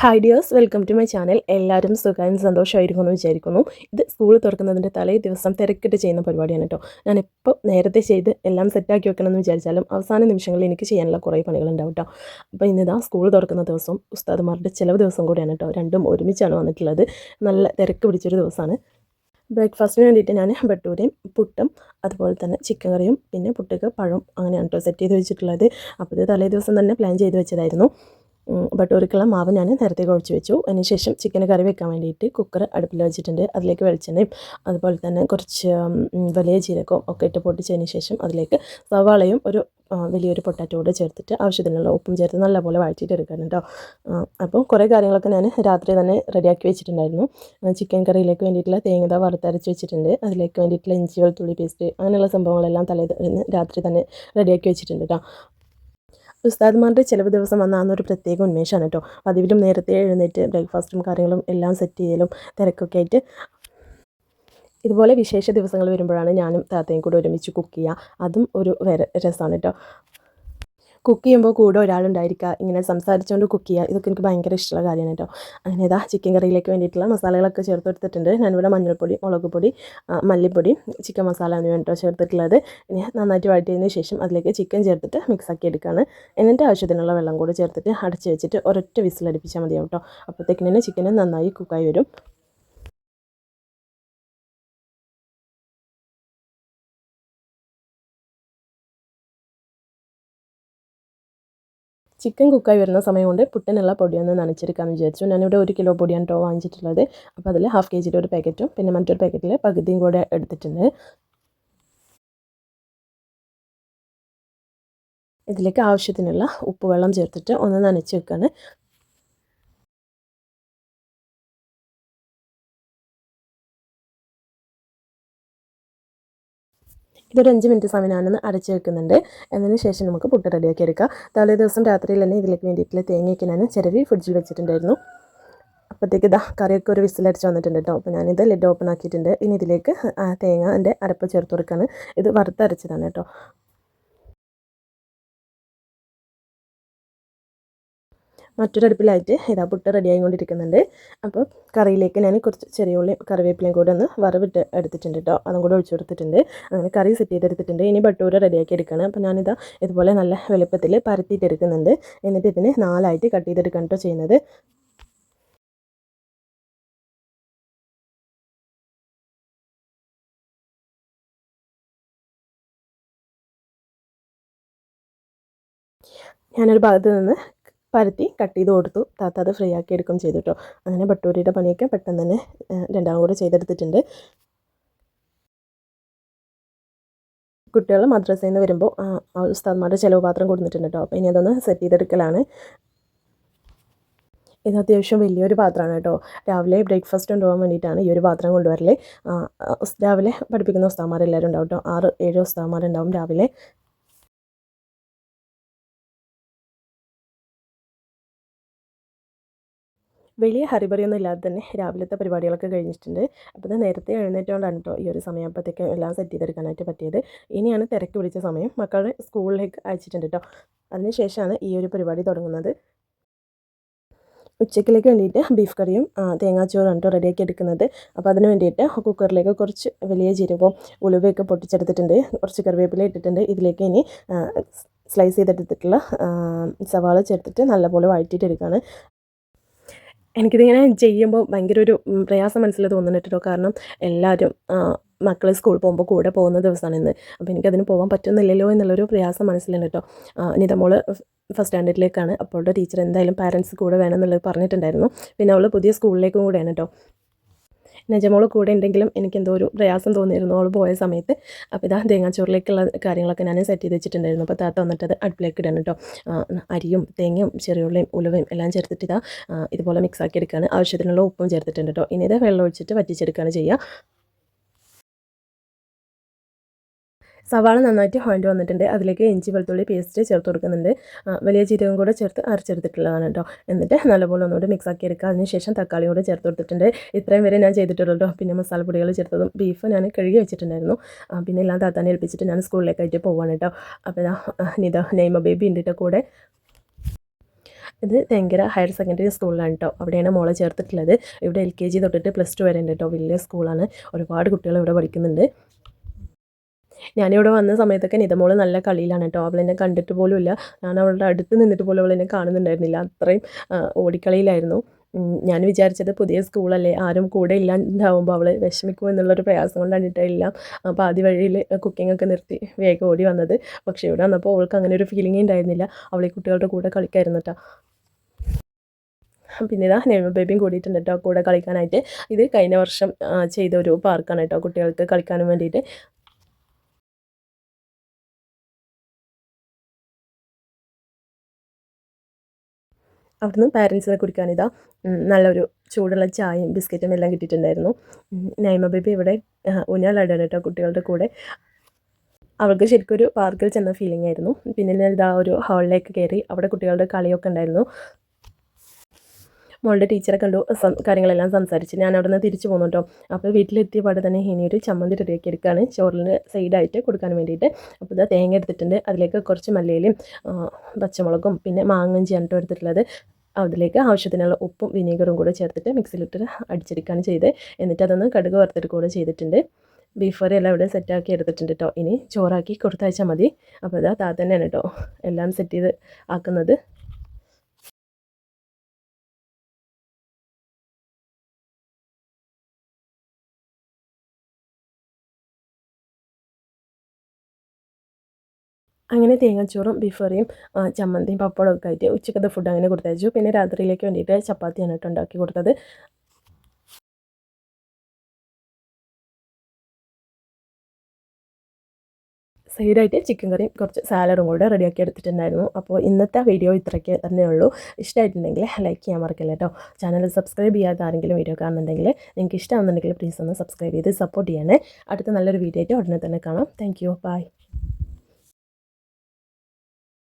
Hi dears welcome to my channel എല്ലാവരും സുഖമായും സന്തോഷമായിരിക്കും എന്ന് വിചാരിക്കുന്നു. ഇത് സ്കൂൾ തുറക്കുന്നതിന്റെ തലേ ദിവസം തിരക്കിട്ട് ചെയ്യുന്ന പരിപാടിയാണ് കേട്ടോ. ഞാനിപ്പോൾ നേരത്തെ ചെയ്ത് എല്ലാം സെറ്റാക്കി വെക്കണമെന്ന് വിചാരിച്ചാലും അവസാന നിമിഷങ്ങളിൽ എനിക്ക് ചെയ്യാനുള്ള കുറേ പണികളുണ്ടാവും കേട്ടോ. അപ്പോൾ ഇന്നിതാ സ്കൂൾ തുറക്കുന്ന ദിവസം ഉസ്താദുമാരുടെ ചിലവ് ദിവസം കൂടിയാണ് കേട്ടോ. രണ്ടും ഒരുമിച്ചാണ് വന്നിട്ടുള്ളത്. നല്ല തിരക്ക് പിടിച്ചൊരു ദിവസമാണ്. ബ്രേക്ക്ഫാസ്റ്റിന് വേണ്ടിയിട്ട് ഞാൻ ബട്ടൂരയും പുട്ടും അതുപോലെ തന്നെ ചിക്കൻ കറിയും പിന്നെ പുട്ടൊക്കെ പഴം അങ്ങനെയാണ് കേട്ടോ സെറ്റ് ചെയ്ത് വെച്ചിട്ടുള്ളത്. അപ്പോൾ ഇത് തലേ ദിവസം തന്നെ പ്ലാൻ ചെയ്ത് വെച്ചതായിരുന്നു. ബട്ടൂരിക്കുള്ള മാവ് ഞാൻ നേരത്തെ കുഴച്ച് വെച്ചു. അതിനുശേഷം ചിക്കൻ കറി വെക്കാൻ വേണ്ടിയിട്ട് കുക്കർ അടുപ്പിൽ വെച്ചിട്ടുണ്ട്. അതിലേക്ക് വെളിച്ചെണ്ണയും അതുപോലെ തന്നെ കുറച്ച് വലിയ ജീരകവും ഒക്കെ ഇട്ട് പൊട്ടിച്ചതിന് ശേഷം അതിലേക്ക് സവാളയും ഒരു വലിയൊരു പൊട്ടാറ്റോ കൂടെ ചേർത്തിട്ട് ആവശ്യത്തിനുള്ള ഉപ്പും ചേർത്ത് നല്ലപോലെ വഴറ്റിയിട്ട് എടുക്കണം കേട്ടോ അപ്പോൾ കുറേ കാര്യങ്ങളൊക്കെ ഞാൻ രാത്രി തന്നെ റെഡിയാക്കി വെച്ചിട്ടുണ്ടായിരുന്നു. ചിക്കൻ കറിയിലേക്ക് വേണ്ടിയിട്ടുള്ള തേങ്ങ വറുത്തരച്ച് വെച്ചിട്ടുണ്ട്. അതിലേക്ക് വേണ്ടിയിട്ടുള്ള ഇഞ്ചി വെളുത്തുള്ളി പേസ്റ്റ് അങ്ങനെയുള്ള സംഭവങ്ങളെല്ലാം തലേ രാത്രി തന്നെ റെഡിയാക്കി വെച്ചിട്ടുണ്ട് കേട്ടോ. ഉസ്താദ്മാരുടെ ചിലവ് ദിവസം വന്ന അന്നൊരു പ്രത്യേക ഉന്മേഷമാണ് കേട്ടോ പതിവിലും നേരത്തെ എഴുന്നേറ്റ് ബ്രേക്ക്ഫാസ്റ്റും കാര്യങ്ങളും എല്ലാം സെറ്റ് ചെയ്യലും തിരക്കൊക്കെ ആയിട്ട് ഇതുപോലെ വിശേഷ ദിവസങ്ങൾ വരുമ്പോഴാണ് ഞാനും താത്തയും കൂടെ ഒരുമിച്ച് കുക്ക് ചെയ്യുക അതും ഒരു രസമാണ് കേട്ടോ കുക്ക് ചെയ്യുമ്പോൾ കൂടെ ഒരാളുണ്ടായിരിക്കുക ഇങ്ങനെ സംസാരിച്ചുകൊണ്ട് കുക്ക് ചെയ്യുക ഇതൊക്കെ എനിക്ക് ഭയങ്കര ഇഷ്ടമുള്ള കാര്യമാണ് കേട്ടോ. അങ്ങനെ ഇതാ ചിക്കൻ കറിയിലേക്ക് വേണ്ടിയിട്ടുള്ള മസാലകളൊക്കെ ചേർത്ത് എടുത്തിട്ടുണ്ട് ഞാനിവിടെ മഞ്ഞൾപ്പൊടി മുളക് പൊടി മല്ലിപ്പൊടി ചിക്കൻ മസാല എന്ന് വേണ്ടിട്ടോ ചേർത്തിട്ടുള്ളത്. ഇനി നന്നായിട്ട് വഴറ്റിയതിന് ശേഷം അതിലേക്ക് ചിക്കൻ ചേർത്തിട്ട് മിക്സ് ആക്കി എടുക്കുകയാണ്. എന്നിട്ട് ആവശ്യത്തിനുള്ള വെള്ളം കൂടി ചേർത്തിട്ട് അടച്ച് വെച്ചിട്ട് ഒരൊറ്റ വിസിലടിപ്പിച്ചാൽ മതിയാവും കേട്ടോ. തന്നെ ചിക്കൻ നന്നായി കുക്കായി വരും. ചിക്കൻ കുക്കായി വരുന്ന സമയം കൊണ്ട് പുട്ടിനുള്ള പൊടിയൊന്ന് നനച്ചെടുക്കാമെന്ന് വിചാരിച്ചു. ഞാനിവിടെ ഒരു കിലോ പൊടിയാണ് കേട്ടോ വാങ്ങിച്ചിട്ടുള്ളത്. അപ്പോൾ അതിൽ ഹാഫ് കെ ജിയുടെ ഒരു പാക്കറ്റും പിന്നെ മറ്റൊരു പാക്കറ്റിൽ പകുതിയും കൂടെ എടുത്തിട്ടുണ്ട്. ഇതിലേക്ക് ആവശ്യത്തിനുള്ള ഉപ്പ് വെള്ളം ചേർത്തിട്ട് ഒന്ന് നനച്ച് വെക്കാണ്. ഇതൊരു അഞ്ച് മിനിറ്റ് സമയം ഞാനൊന്ന് അടച്ച് വെക്കുന്നുണ്ട്. അതിന് ശേഷം നമുക്ക് പുട്ട് റെഡിയാക്കി എടുക്കാം. തലേ ദിവസം രാത്രിയിൽ തന്നെ ഇതിലേക്ക് വേണ്ടിയിട്ടുള്ള തേങ്ങയൊക്കെ ഞാൻ ചിരവി ഫ്രിഡ്ജിൽ വെച്ചിട്ടുണ്ടായിരുന്നു. അപ്പോഴത്തേക്ക് ഇതാ കറിയൊക്കെ ഒരു വിസിൽ വിസിലടിച്ച് വന്നിട്ടുണ്ട് കേട്ടോ അപ്പോൾ ഞാനിത് ലെഡ് ഓപ്പൺ ആക്കിയിട്ടുണ്ട്. ഇനി ഇതിലേക്ക് തേങ്ങ എന്റെ അരപ്പ് ചേർത്ത് കൊടുക്കുകയാണ് ഇത് വറുത്തരച്ചതാണ് കേട്ടോ മറ്റൊരടുപ്പിലായിട്ട് ഇതാ പുട്ട് റെഡി ആയിക്കൊണ്ടിരിക്കുന്നുണ്ട്. അപ്പോൾ കറിയിലേക്ക് ഞാൻ കുറച്ച് ചെറിയ ഉള്ളി കറിവേപ്പിലയും കൂടെ ഒന്ന് വറവിട്ട് എടുത്തിട്ടുണ്ട് കേട്ടോ അതും കൂടെ ഒഴിച്ചു കൊടുത്തിട്ടുണ്ട്. അങ്ങനെ കറി സെറ്റ് ചെയ്തെടുത്തിട്ടുണ്ട്. ഇനി ബട്ടൂര റെഡിയാക്കി എടുക്കണം. അപ്പോൾ ഞാനിതാ ഇതുപോലെ നല്ല വലുപ്പത്തിൽ പരത്തിയിട്ട് എടുക്കുന്നുണ്ട്. എന്നിട്ട് ഇതിന് നാലായിട്ട് കട്ട് ചെയ്തെടുക്കാൻ കേട്ടോ ചെയ്യുന്നത്. ഞാനൊരു ഭാഗത്ത് നിന്ന് പരത്തി കട്ട് ചെയ്ത് കൊടുത്തു. താത്ത അത് ഫ്രീ ആക്കി എടുക്കും ചെയ്തു കേട്ടോ അങ്ങനെ ബട്ടൂരിയുടെ പണിയൊക്കെ പെട്ടെന്ന് തന്നെ രണ്ടാം കൂടെ ചെയ്തെടുത്തിട്ടുണ്ട്. കുട്ടികൾ മദ്രസയിൽ നിന്ന് വരുമ്പോൾ ഉസ്താദ്മാരുടെ ചിലവ് പാത്രം കൊടുത്തിട്ടുണ്ട് കേട്ടോ അപ്പോൾ ഇനി അതൊന്ന് സെറ്റ് ചെയ്തെടുക്കലാണ്. ഇത് അത്യാവശ്യം വലിയൊരു പാത്രമാണ് കേട്ടോ രാവിലെ ബ്രേക്ക്ഫാസ്റ്റ് കൊണ്ടുപോകാൻ വേണ്ടിയിട്ടാണ് ഈ ഒരു പാത്രം കൊണ്ടുവരൽ. രാവിലെ പഠിപ്പിക്കുന്ന ഉസ്താമാരെല്ലാവരും ഉണ്ടാവും കേട്ടോ ആറ് ഏഴ് ഉസ്താമാരുണ്ടാവും രാവിലെ. വലിയ ഹറിബറിയൊന്നും ഇല്ലാതെ തന്നെ രാവിലത്തെ പരിപാടികളൊക്കെ കഴിഞ്ഞിട്ടുണ്ട്. അപ്പോൾ ഇത് നേരത്തെ എഴുന്നേറ്റുകൊണ്ടാണ് കേട്ടോ ഈ ഒരു സമയം അപ്പോഴത്തേക്കും എല്ലാം സെറ്റ് ചെയ്തെടുക്കാനായിട്ട് പറ്റിയത്. ഇനിയാണ് തിരക്ക് പിടിച്ച സമയം. മക്കളെ സ്കൂളിലേക്ക് അയച്ചിട്ടുണ്ട് കേട്ടോ അതിനുശേഷമാണ് ഈ ഒരു പരിപാടി തുടങ്ങുന്നത്. ഉച്ചക്കിലേക്ക് വേണ്ടിയിട്ട് ബീഫ് കറിയും തേങ്ങാച്ചോറും കേട്ടോ റെഡിയാക്കി എടുക്കുന്നത്. അപ്പോൾ അതിന് വേണ്ടിയിട്ട് കുക്കറിലേക്ക് കുറച്ച് വലിയ ജീരകവും ഉലുവയൊക്കെ പൊട്ടിച്ചെടുത്തിട്ടുണ്ട്. കുറച്ച് കറിവേപ്പില ഇട്ടിട്ടുണ്ട്. ഇതിലേക്ക് ഇനി സ്ലൈസ് ചെയ്തെടുത്തിട്ടുള്ള സവാള ചേർത്തിട്ട് നല്ലപോലെ വഴറ്റിയിട്ട് എടുക്കുകയാണ് എനിക്കിതിങ്ങനെ ചെയ്യുമ്പോൾ ഭയങ്കര ഒരു പ്രയാസം മനസ്സിൽ തോന്നുന്നുണ്ട് കാരണം എല്ലാവരും മക്കൾ സ്കൂളിൽ പോകുമ്പോൾ കൂടെ പോകുന്ന ദിവസമാണ് ഇന്ന്. അപ്പോൾ എനിക്കതിന് പോകാൻ പറ്റുന്നില്ലല്ലോ എന്നുള്ളൊരു പ്രയാസം മനസ്സിലുണ്ട് കേട്ടോ ഇനി നമ്മൾ ഫസ്റ്റ് സ്റ്റാൻഡേർഡിലേക്കാണ്. അപ്പോൾ ടീച്ചർ എന്തായാലും പാരൻസ് കൂടെ വേണം എന്നുള്ളത് പറഞ്ഞിട്ടുണ്ടായിരുന്നു. പിന്നെ അവൾ പുതിയ സ്കൂളിലേക്കും കൂടെയാണ് കേട്ടോ നജമോൾ കൂടെ ഉണ്ടെങ്കിലും എനിക്ക് എന്തോ ഒരു പ്രയാസം തോന്നിയിരുന്നു അവൾ പോയ സമയത്ത്. അപ്പോൾ ഇതാ തേങ്ങാച്ചോറിലേക്കുള്ള കാര്യങ്ങളൊക്കെ ഞാൻ സെറ്റ് ചെയ്ത് വെച്ചിട്ടുണ്ടായിരുന്നു. അപ്പോൾ താത്ത വന്നിട്ട് അത് അടുപ്പിലേക്ക് ഇടണം കേട്ടോ അരിയും തേങ്ങയും ചെറിയുള്ളിയും ഉലുവയും എല്ലാം ചേർത്തിട്ട് ഇതാ ഇതുപോലെ മിക്സ് ആക്കി എടുക്കുകയാണ് ആവശ്യത്തിനുള്ള ഉപ്പും ചേർത്തിട്ടുണ്ട് കേട്ടോ ഇനി ഇത് വെള്ളം ഒഴിച്ചിട്ട് വറ്റിച്ചെടുക്കുകയാണ് ചെയ്യുക സവാള നന്നായിട്ട് ഹോയിന്റ് വന്നിട്ടുണ്ട്. അതിലേക്ക് ഇഞ്ചി വെളുത്തുള്ളി പേസ്റ്റ് ചേർത്ത് കൊടുക്കുന്നുണ്ട്. വലിയ ജീരകം കൂടെ ചേർത്ത് അരച്ചെടുത്തിട്ടുള്ളതാണ് കേട്ടോ എന്നിട്ട് നല്ലപോലെ ഒന്നുകൂടി മിക്സ് ആക്കി എടുക്കുക. അതിനുശേഷം തക്കാളി കൂടെ ചേർത്ത് കൊടുത്തിട്ടുണ്ട്. ഇത്രയും വരെ ഞാൻ ചെയ്തിട്ടുള്ളൂ കേട്ടോ പിന്നെ മസാലപ്പൊടികൾ ചേർത്തതും ബീഫ് ഞാൻ കഴുകി വെച്ചിട്ടുണ്ടായിരുന്നു. പിന്നെ എല്ലാം താത്താനെ ഏൽപ്പിച്ചിട്ട് ഞാൻ സ്കൂളിലേക്കായിട്ട് പോവാണ് കേട്ടോ അപ്പോൾ നിത നെയ്മ ബേബി ഉണ്ട് കൂടെ. ഇത് തെങ്കര ഹയർ സെക്കൻഡറി സ്കൂളിലാണ് കേട്ടോ അവിടെയാണ് മോളെ ചേർത്തിട്ടുള്ളത്. ഇവിടെ എൽ കെ ജി തൊട്ടിട്ട് പ്ലസ് ടു വരെ ഉണ്ട് കേട്ടോ വലിയ സ്കൂളാണ് ഒരുപാട് കുട്ടികൾ ഇവിടെ പഠിക്കുന്നുണ്ട്. ഞാനിവിടെ വന്ന സമയത്തൊക്കെ നിതമോൾ നല്ല കളിയിലാണ് കേട്ടോ. അവളെന്നെ കണ്ടിട്ട് പോലും ഇല്ല ഞാൻ അവളുടെ അടുത്ത് നിന്നിട്ട് പോലും അവളെന്നെ കാണുന്നുണ്ടായിരുന്നില്ല. അത്രയും ഓടിക്കളിയിലായിരുന്നു. ഞാൻ വിചാരിച്ചത് പുതിയ സ്കൂളല്ലേ ആരും കൂടെ ഇല്ലാണ്ടാവുമ്പോൾ അവൾ വിഷമിക്കുമോ എന്നുള്ളൊരു പ്രയാസം കൊണ്ടാണ് അപ്പോൾ ആദ്യ വഴിയിൽ കുക്കിംഗ് ഒക്കെ നിർത്തി വേഗം ഓടി വന്നത്. പക്ഷേ ഇവിടെ വന്നപ്പോൾ അവൾക്ക് അങ്ങനെ ഒരു ഫീലിംഗ് ഉണ്ടായിരുന്നില്ല. അവളെ കുട്ടികളുടെ കൂടെ കളിക്കായിരുന്നു കേട്ടോ പിന്നെ ഇതാ നെയ്മ ബേബിയും കൂടിയിട്ടുണ്ട് കേട്ടോ കൂടെ കളിക്കാനായിട്ട്. ഇത് കഴിഞ്ഞ വർഷം ചെയ്ത ഒരു പാർക്കാണ് കേട്ടോ കുട്ടികൾക്ക് കളിക്കാനും വേണ്ടിയിട്ട്. അവിടുന്ന് പാരൻസിനെ കുടിക്കാനിതാ നല്ലൊരു ചൂടുള്ള ചായയും ബിസ്ക്കറ്റും എല്ലാം കിട്ടിയിട്ടുണ്ടായിരുന്നു. നൈമ ബേബി ഇവിടെ ഊഞ്ഞാലാടാണ് കേട്ടോ കുട്ടികളുടെ കൂടെ. അവൾക്ക് ശരിക്കും ഒരു പാർക്കിൽ ചെന്ന ഫീലിംഗ് ആയിരുന്നു. പിന്നെ ഇതാ ഒരു ഹാളിലേക്ക് കയറി അവിടെ കുട്ടികളുടെ കളിയൊക്കെ ഉണ്ടായിരുന്നു. മോളുടെ ടീച്ചറെ കണ്ടു കാര്യങ്ങളെല്ലാം സംസാരിച്ച് ഞാൻ അവിടെ നിന്ന് തിരിച്ചു പോകുന്നു കേട്ടോ. അപ്പോൾ വീട്ടിലെത്തിയ പാടെ തന്നെ ഇനി ഒരു ചമ്മന്തി റെഡിയാക്കി എടുക്കുകയാണ്. ചോറിന് സൈഡായിട്ട് കൊടുക്കാൻ വേണ്ടിയിട്ട്. അപ്പോൾ ഇതാ തേങ്ങ എടുത്തിട്ടുണ്ട്. അതിലേക്ക് കുറച്ച് മല്ലിയിലും പച്ചമുളകും പിന്നെ മാങ്ങഞ്ചി കേട്ടോ എടുത്തിട്ടുള്ളത്. അതിലേക്ക് ആവശ്യത്തിനുള്ള ഉപ്പും വിനീഗറും കൂടെ ചേർത്തിട്ട് മിക്സിയിലിട്ട് അടിച്ചെടുക്കുകയാണ് ചെയ്ത് എന്നിട്ട് അതൊന്ന് കടുക് വറുത്തിട്ട് കൂടെ ചെയ്തിട്ടുണ്ട്. ബീഫ് കറി എല്ലാം ഇവിടെ സെറ്റാക്കി എടുത്തിട്ടുണ്ട് കേട്ടോ. ഇനി ചോറാക്കി കൊടുത്തയച്ചാൽ മതി. അപ്പോൾ ഇതാ താ തന്നെയാണ് കേട്ടോ എല്ലാം സെറ്റ് ചെയ്ത് ആക്കുന്നത്. അങ്ങനെ തേങ്ങച്ചോറും ബീഫ് കറിയും ചമ്മന്തിയും പപ്പടമൊക്കെ ആയിട്ട് ഉച്ചക്കത്തെ ഫുഡ് അങ്ങനെ കൊടുത്തയച്ചു. പിന്നെ രാത്രിയിലേക്ക് വേണ്ടിയിട്ട് ചപ്പാത്തിയാണ് കേട്ടോ ഉണ്ടാക്കി കൊടുത്തത്. സൈഡായിട്ട് ചിക്കൻ കറിയും കുറച്ച് സാലഡും കൂടെ റെഡിയാക്കി എടുത്തിട്ടുണ്ടായിരുന്നു. അപ്പോൾ ഇന്നത്തെ വീഡിയോ ഇത്രയ്ക്ക് തന്നെ ഉള്ളൂ. ഇഷ്ടമായിട്ടുണ്ടെങ്കിൽ ലൈക്ക് ചെയ്യാൻ മറക്കില്ല കേട്ടോ. ചാനൽ സബ്സ്ക്രൈബ് ചെയ്യാത്ത ആരെങ്കിലും വീഡിയോ കാണുന്നുണ്ടെങ്കിൽ നിങ്ങൾക്ക് ഇഷ്ടമാണെന്നുണ്ടെങ്കിൽ പ്ലീസ് ഒന്ന് സബ്സ്ക്രൈബ് ചെയ്ത് സപ്പോർട്ട് ചെയ്യണേ. അടുത്ത നല്ലൊരു വീഡിയോ ആയിട്ട് ഉടനെ തന്നെ കാണാം. Thank you by